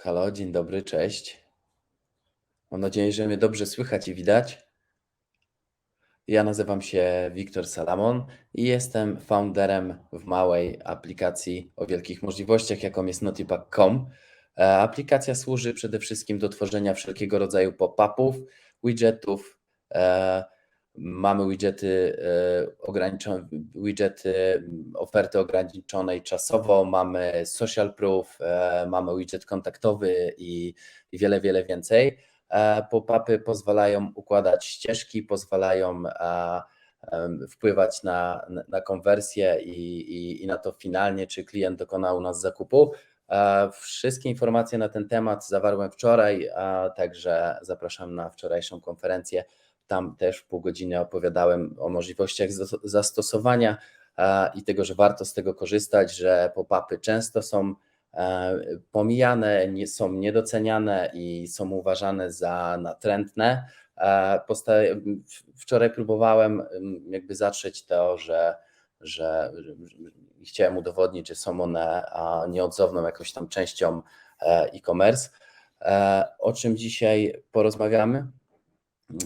Halo, dzień dobry, cześć. Mam nadzieję, że mnie dobrze słychać i widać. Ja nazywam się Wiktor Salamon i jestem founderem w małej aplikacji o wielkich możliwościach, jaką jest Notipack.com. E, Aplikacja służy przede wszystkim do tworzenia wszelkiego rodzaju pop-upów, widgetów. Mamy widgety, e, ograniczone, widgety oferty ograniczonej czasowo, mamy social proof, e, mamy widget kontaktowy i, i wiele, wiele więcej. E, Pop-upy pozwalają układać ścieżki, pozwalają wpływać na, na- konwersję i, i, i na to finalnie, czy klient dokonał u nas zakupu. Wszystkie informacje na ten temat zawarłem wczoraj, także zapraszam na wczorajszą konferencję. Tam też pół godziny opowiadałem o możliwościach zas- zastosowania e, i tego, że warto z tego korzystać, że pop-upy często są e, pomijane, nie, są niedoceniane i są uważane za natrętne. E, Wczoraj próbowałem ym, jakby zatrzeć to, że, że, chciałem udowodnić, że są one nieodzowną jakąś tam częścią e-commerce. O czym dzisiaj porozmawiamy?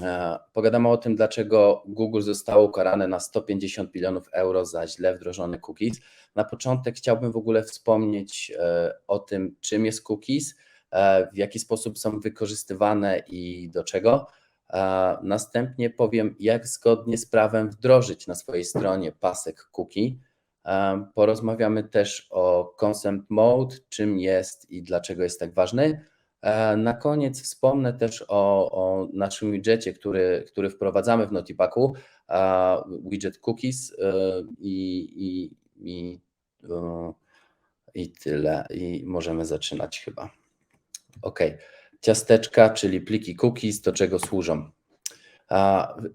E, Pogadamy o tym, dlaczego Google zostało ukarane na 150 milionów euro za źle wdrożone cookies. Na początek chciałbym w ogóle wspomnieć e, o tym, czym jest cookies, e, w jaki sposób są wykorzystywane i do czego. Następnie powiem, jak zgodnie z prawem wdrożyć na swojej stronie pasek cookie. Porozmawiamy też o consent mode, czym jest i dlaczego jest tak ważny. E, Na koniec wspomnę też o, o naszym widgetie, który, który wprowadzamy w Notipacku, e, widget cookies e, i, i, i, i tyle. I możemy zaczynać chyba. OK. Ciasteczka, czyli pliki cookies, do czego służą?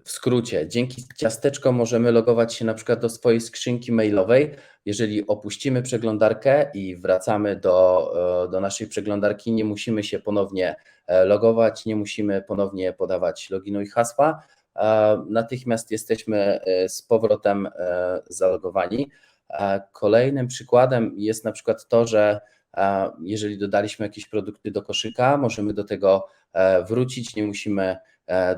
W skrócie, dzięki ciasteczkom możemy logować się na przykład do swojej skrzynki mailowej. Jeżeli opuścimy przeglądarkę i wracamy do, e, do naszej przeglądarki, nie musimy się ponownie e, logować, nie musimy ponownie podawać loginu i hasła. E, Natychmiast jesteśmy z powrotem zalogowani. Kolejnym przykładem jest na przykład to, że jeżeli dodaliśmy jakieś produkty do koszyka, możemy do tego wrócić, nie musimy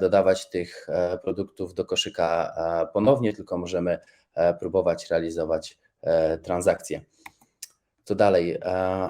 dodawać tych e, produktów do koszyka e, ponownie, tylko możemy e, próbować realizować e, transakcje. Co dalej? E,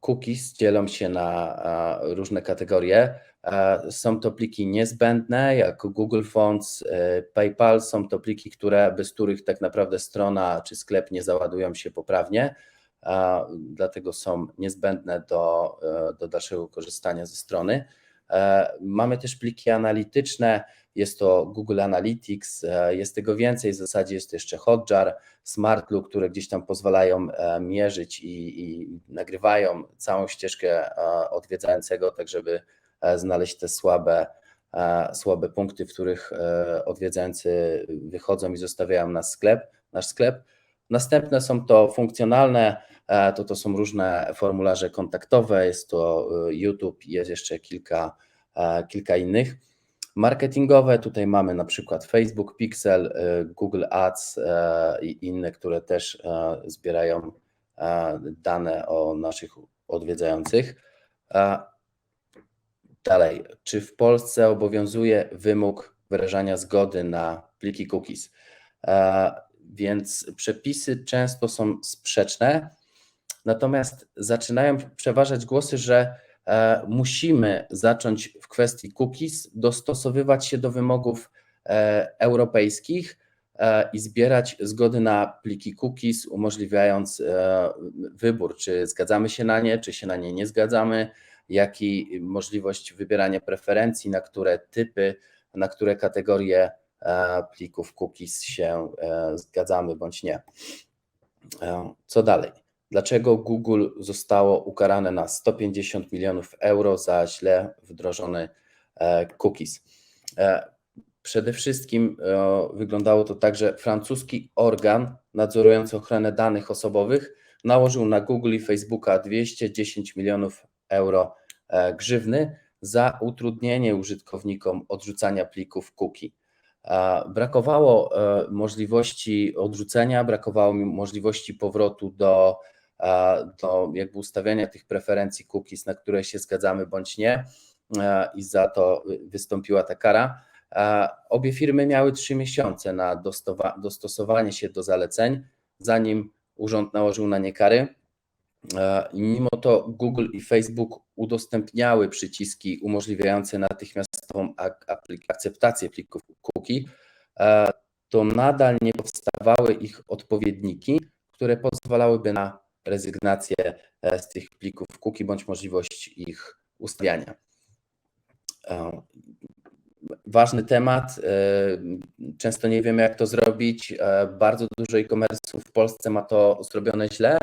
Cookies dzielą się na e, różne kategorie. E, Są to pliki niezbędne, jak Google Fonts, e, PayPal. Są to pliki, które, bez których tak naprawdę strona czy sklep nie załadują się poprawnie, e, dlatego są niezbędne do, e, do dalszego korzystania ze strony. E, Mamy też pliki analityczne, jest to Google Analytics, e, jest tego więcej, w zasadzie jest jeszcze Hotjar, SmartLook, które gdzieś tam pozwalają e, mierzyć i, i nagrywają całą ścieżkę odwiedzającego, tak żeby znaleźć te słabe, słabe punkty, w których odwiedzający wychodzą i zostawiają nasz sklep, nasz sklep. Następne są to funkcjonalne, to to są różne formularze kontaktowe, jest to e, YouTube, jest jeszcze kilka, e, kilka innych. Marketingowe, tutaj mamy na przykład Facebook Pixel, e, Google Ads e, i inne, które też e, zbierają e, dane o naszych odwiedzających. E, Dalej, czy w Polsce obowiązuje wymóg wyrażania zgody na pliki cookies? E, Więc przepisy często są sprzeczne, natomiast zaczynają przeważać głosy, że e, musimy zacząć w kwestii cookies dostosowywać się do wymogów e, europejskich e, i zbierać zgody na pliki cookies, umożliwiając wybór, czy zgadzamy się na nie, czy się na nie nie zgadzamy, jak i możliwość wybierania preferencji, na które typy, na które kategorie plików cookies się zgadzamy bądź nie. Co dalej? Dlaczego Google zostało ukarane na 150 milionów euro za źle wdrożony e, cookies? E, Przede wszystkim e, wyglądało to tak, że francuski organ nadzorujący ochronę danych osobowych nałożył na Google i Facebooka 210 milionów euro grzywny za utrudnienie użytkownikom odrzucania plików cookie. Brakowało możliwości odrzucenia, brakowało możliwości powrotu do, do jakby ustawiania tych preferencji cookies, na które się zgadzamy bądź nie i za to wystąpiła ta kara. Obie firmy miały trzy miesiące na dostosowanie się do zaleceń, zanim urząd nałożył na nie kary. Mimo to Google i Facebook udostępniały przyciski umożliwiające natychmiastową akceptację plików cookie, to nadal nie powstawały ich odpowiedniki, które pozwalałyby na rezygnację e, z tych plików cookie bądź możliwość ich ustawiania. Ważny temat. E, często nie wiemy, jak to zrobić. E, bardzo dużo e-commerce'ów w Polsce ma to zrobione źle,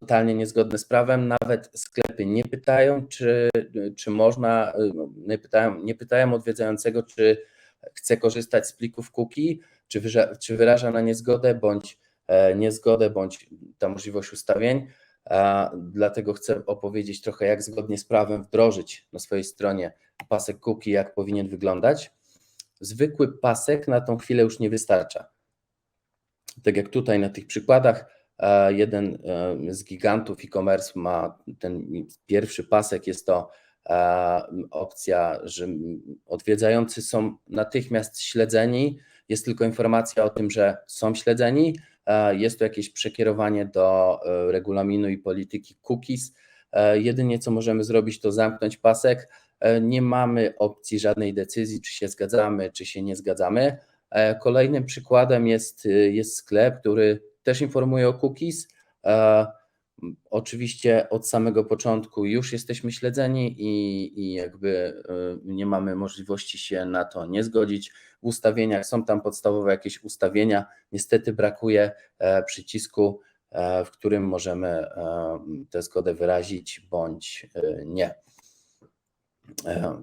totalnie niezgodne z prawem. Nawet sklepy nie pytają, czy, czy można, no, nie pytają, nie pytają odwiedzającego, czy chce korzystać z plików cookie, czy, czy wyraża na niezgodę, bądź e, niezgodę, bądź ta możliwość ustawień. Dlatego chcę opowiedzieć trochę, jak zgodnie z prawem wdrożyć na swojej stronie pasek cookie, jak powinien wyglądać. Zwykły pasek na tą chwilę już nie wystarcza. Tak jak tutaj na tych przykładach, jeden e, z gigantów e-commerce ma ten pierwszy pasek, jest to opcja, że odwiedzający są natychmiast śledzeni. Jest tylko informacja o tym, że są śledzeni. Jest to jakieś przekierowanie do e, regulaminu i polityki cookies. E, jedynie co możemy zrobić, to zamknąć pasek. E, nie mamy opcji żadnej decyzji, czy się zgadzamy, czy się nie zgadzamy. Kolejnym przykładem jest, jest sklep, który też informuje o cookies. Oczywiście od samego początku już jesteśmy śledzeni i, i jakby y, nie mamy możliwości się na to nie zgodzić. W ustawieniach są tam podstawowe jakieś ustawienia. Niestety brakuje e, przycisku, e, w którym możemy e, tę zgodę wyrazić bądź nie.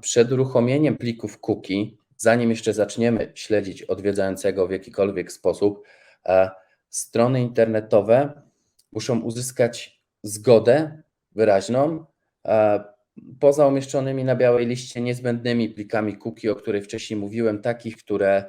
Przed uruchomieniem plików cookie, zanim jeszcze zaczniemy śledzić odwiedzającego w jakikolwiek sposób, strony internetowe muszą uzyskać zgodę wyraźną poza umieszczonymi na białej liście niezbędnymi plikami cookie, o których wcześniej mówiłem, takich, które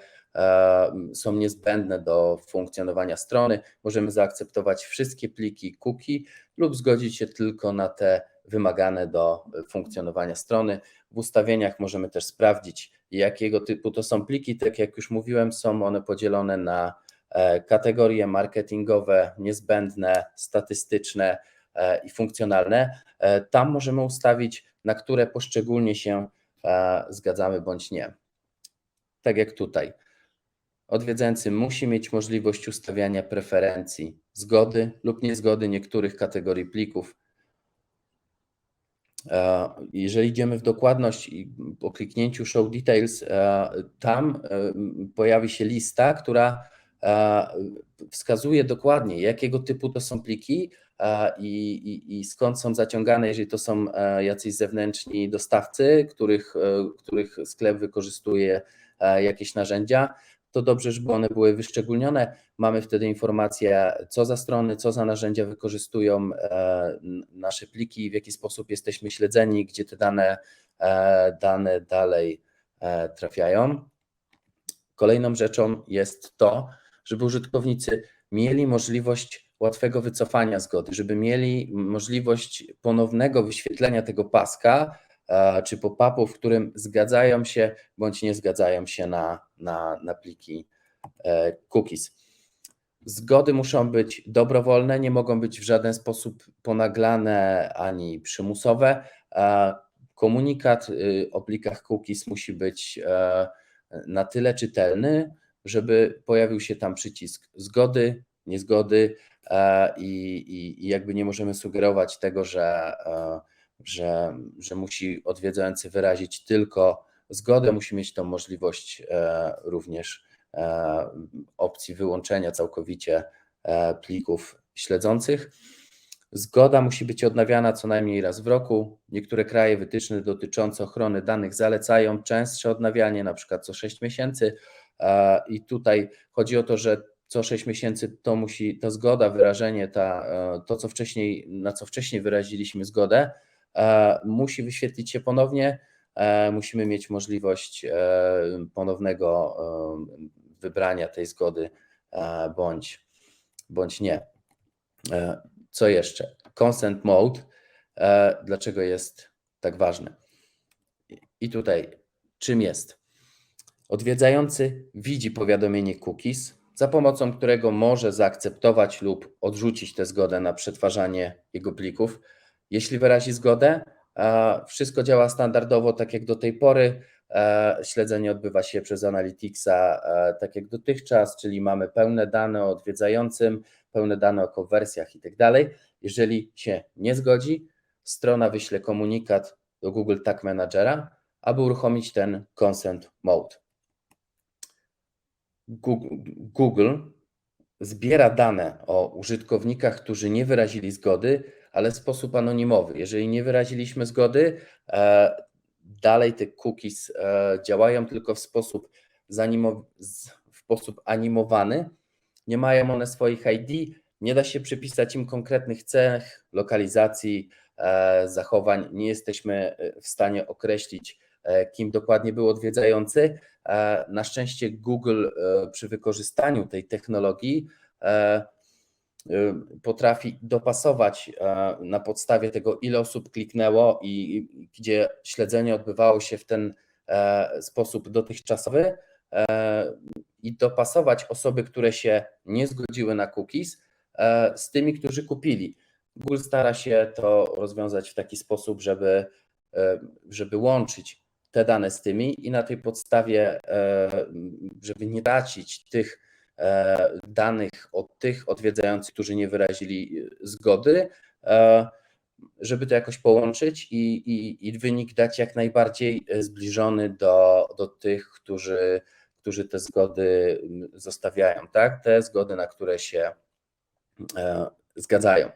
są niezbędne do funkcjonowania strony. Możemy zaakceptować wszystkie pliki cookie lub zgodzić się tylko na te wymagane do funkcjonowania strony. W ustawieniach możemy też sprawdzić, jakiego typu to są pliki. Tak jak już mówiłem, są one podzielone na E, kategorie marketingowe niezbędne, statystyczne e, i funkcjonalne. E, tam możemy ustawić, na które poszczególnie się zgadzamy bądź nie. Tak jak tutaj. Odwiedzający musi mieć możliwość ustawiania preferencji, zgody lub niezgody niektórych kategorii plików. Jeżeli idziemy w dokładność i po kliknięciu Show Details, tam pojawi się lista, która wskazuje dokładnie, jakiego typu to są pliki i, i, i, skąd są zaciągane, jeżeli to są jacyś zewnętrzni dostawcy, których, e, których sklep wykorzystuje jakieś narzędzia, to dobrze, żeby one były wyszczególnione. Mamy wtedy informację, co za strony, co za narzędzia wykorzystują e, nasze pliki, w jaki sposób jesteśmy śledzeni, gdzie te dane, e, dane dalej trafiają. Kolejną rzeczą jest to, żeby użytkownicy mieli możliwość łatwego wycofania zgody, żeby mieli możliwość ponownego wyświetlenia tego paska czy pop-upu, w którym zgadzają się bądź nie zgadzają się na, na, na pliki e, cookies. Zgody muszą być dobrowolne, nie mogą być w żaden sposób ponaglane ani przymusowe. Komunikat y, o plikach cookies musi być e, na tyle czytelny, żeby pojawił się tam przycisk zgody, niezgody e, i, i, i jakby nie możemy sugerować tego, że, e, że, że musi odwiedzający wyrazić tylko zgodę, musi mieć tą możliwość e, również opcji wyłączenia całkowicie plików śledzących. Zgoda musi być odnawiana co najmniej raz w roku. Niektóre kraje wytyczne dotyczące ochrony danych zalecają częstsze odnawianie, na przykład co 6 miesięcy. I tutaj chodzi o to, że co 6 miesięcy to musi ta zgoda, wyrażenie, ta, e, to co wcześniej, na co wcześniej wyraziliśmy zgodę, e, musi wyświetlić się ponownie. E, musimy mieć możliwość ponownego wybrania tej zgody bądź, bądź nie. Co jeszcze? Consent mode. E, dlaczego jest tak ważny? I tutaj, czym jest? Odwiedzający widzi powiadomienie cookies, za pomocą którego może zaakceptować lub odrzucić tę zgodę na przetwarzanie jego plików. Jeśli wyrazi zgodę, wszystko działa standardowo, tak jak do tej pory. Śledzenie odbywa się przez Analyticsa, tak jak dotychczas, czyli mamy pełne dane o odwiedzającym, pełne dane o konwersjach i tak. Jeżeli się nie zgodzi, strona wyśle komunikat do Google Tag Managera, aby uruchomić ten consent mode. Google zbiera dane o użytkownikach, którzy nie wyrazili zgody, ale w sposób anonimowy. Jeżeli nie wyraziliśmy zgody, e, dalej te cookies e, działają tylko w sposób, w sposób animowany. Nie mają one swoich ID, nie da się przypisać im konkretnych cech, lokalizacji, e, zachowań. Nie jesteśmy w stanie określić, kim dokładnie był odwiedzający. Na szczęście Google przy wykorzystaniu tej technologii potrafi dopasować na podstawie tego, ile osób kliknęło i gdzie śledzenie odbywało się w ten sposób dotychczasowy i dopasować osoby, które się nie zgodziły na cookies z tymi, którzy kupili. Google stara się to rozwiązać w taki sposób, żeby, żeby łączyć te dane z tymi i na tej podstawie, żeby nie tracić tych E, danych od tych odwiedzających, którzy nie wyrazili e, zgody, e, żeby to jakoś połączyć i, i, i wynik dać jak najbardziej zbliżony do, do tych, którzy, którzy te zgody zostawiają, tak? Te zgody, na które się zgadzają.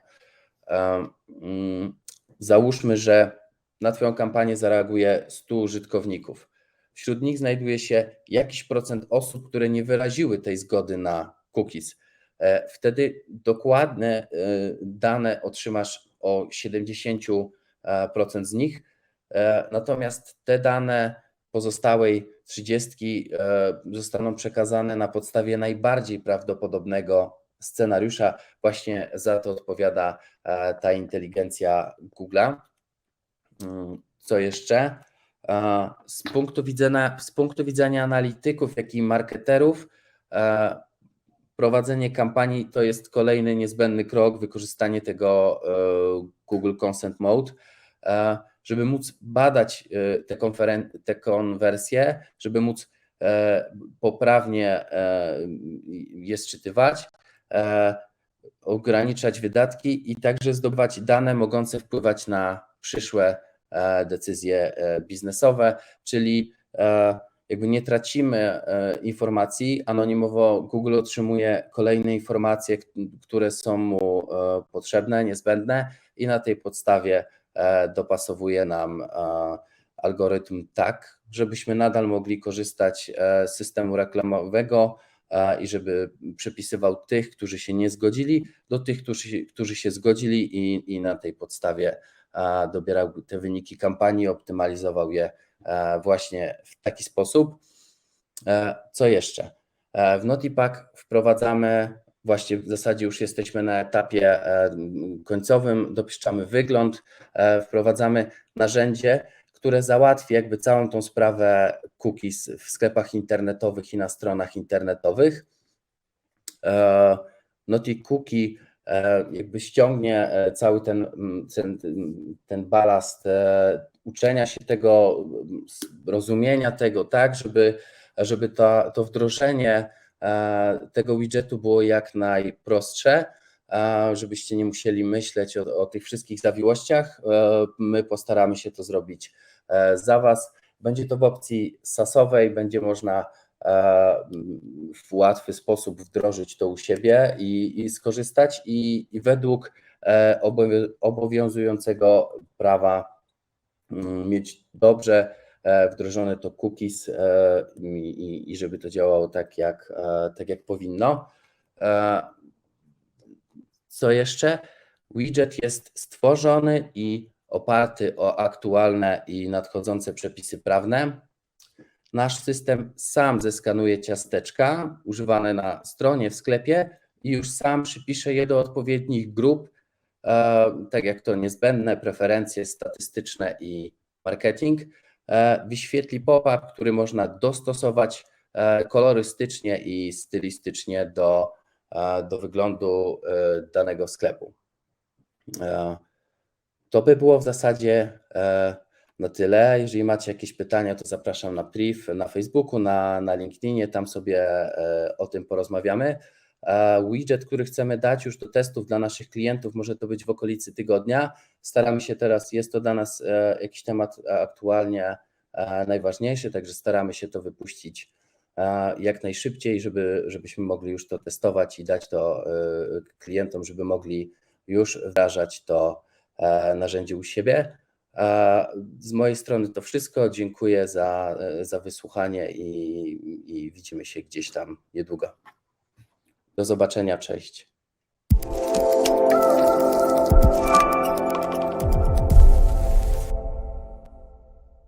Załóżmy, że na Twoją kampanię zareaguje 100 użytkowników. Wśród nich znajduje się jakiś procent osób, które nie wyraziły tej zgody na cookies. E, wtedy dokładne e, dane otrzymasz o 70% z nich, e, natomiast te dane pozostałej 30 zostaną przekazane na podstawie najbardziej prawdopodobnego scenariusza. Właśnie za to odpowiada ta inteligencja Google'a. Co jeszcze? Z punktu widzenia, z punktu widzenia analityków, jak i marketerów, e, prowadzenie kampanii to jest kolejny niezbędny krok, wykorzystanie tego e, Google Consent Mode, e, żeby móc badać te, te konwersje, żeby móc poprawnie je sczytywać, ograniczać wydatki i także zdobywać dane mogące wpływać na przyszłe E, decyzje e, biznesowe, czyli e, jakby nie tracimy informacji. Anonimowo Google otrzymuje kolejne informacje, które są mu potrzebne, niezbędne i na tej podstawie dopasowuje nam algorytm tak, żebyśmy nadal mogli korzystać z systemu reklamowego i żeby przypisywał tych, którzy się nie zgodzili, do tych, którzy, którzy się zgodzili i, i na tej podstawie dobierał te wyniki kampanii, optymalizował je e, właśnie w taki sposób. E, co jeszcze? E, w Notipack wprowadzamy, właśnie w zasadzie już jesteśmy na etapie końcowym, dopiszczamy wygląd, wprowadzamy narzędzie, które załatwi jakby całą tą sprawę cookies w sklepach internetowych i na stronach internetowych. Noti Cookie E, jakby ściągnie e, cały ten, ten, ten balast e, uczenia się tego, rozumienia tego, tak, żeby, żeby to, to wdrożenie tego widgetu było jak najprostsze, żebyście nie musieli myśleć o, o tych wszystkich zawiłościach. My postaramy się to zrobić za Was. Będzie to w opcji sasowej, będzie można w łatwy sposób wdrożyć to u siebie i, i skorzystać i, i według e, obowiązującego prawa mm, mieć dobrze e, wdrożone to cookies e, i, i żeby to działało tak jak, tak jak powinno. Co jeszcze? Widget jest stworzony i oparty o aktualne i nadchodzące przepisy prawne. Nasz system sam zeskanuje ciasteczka używane na stronie, w sklepie i już sam przypisze je do odpowiednich grup e, tak jak to niezbędne, preferencje statystyczne i marketing, e, wyświetli pop-up, który można dostosować e, kolorystycznie i stylistycznie do, do wyglądu danego sklepu. To by było w zasadzie e, na tyle. Jeżeli macie jakieś pytania, to zapraszam na priv na Facebooku, na, na LinkedInie, tam sobie e, o tym porozmawiamy. E, Widget, który chcemy dać już do testów dla naszych klientów, może to być w okolicy tygodnia. Staramy się teraz, jest to dla nas jakiś temat aktualnie najważniejszy, także staramy się to wypuścić jak najszybciej, żeby, żebyśmy mogli już to testować i dać to klientom, żeby mogli już wdrażać to e, narzędzie u siebie. E, Z mojej strony to wszystko. Dziękuję za, e, za wysłuchanie i, i widzimy się gdzieś tam niedługo. Do zobaczenia, cześć.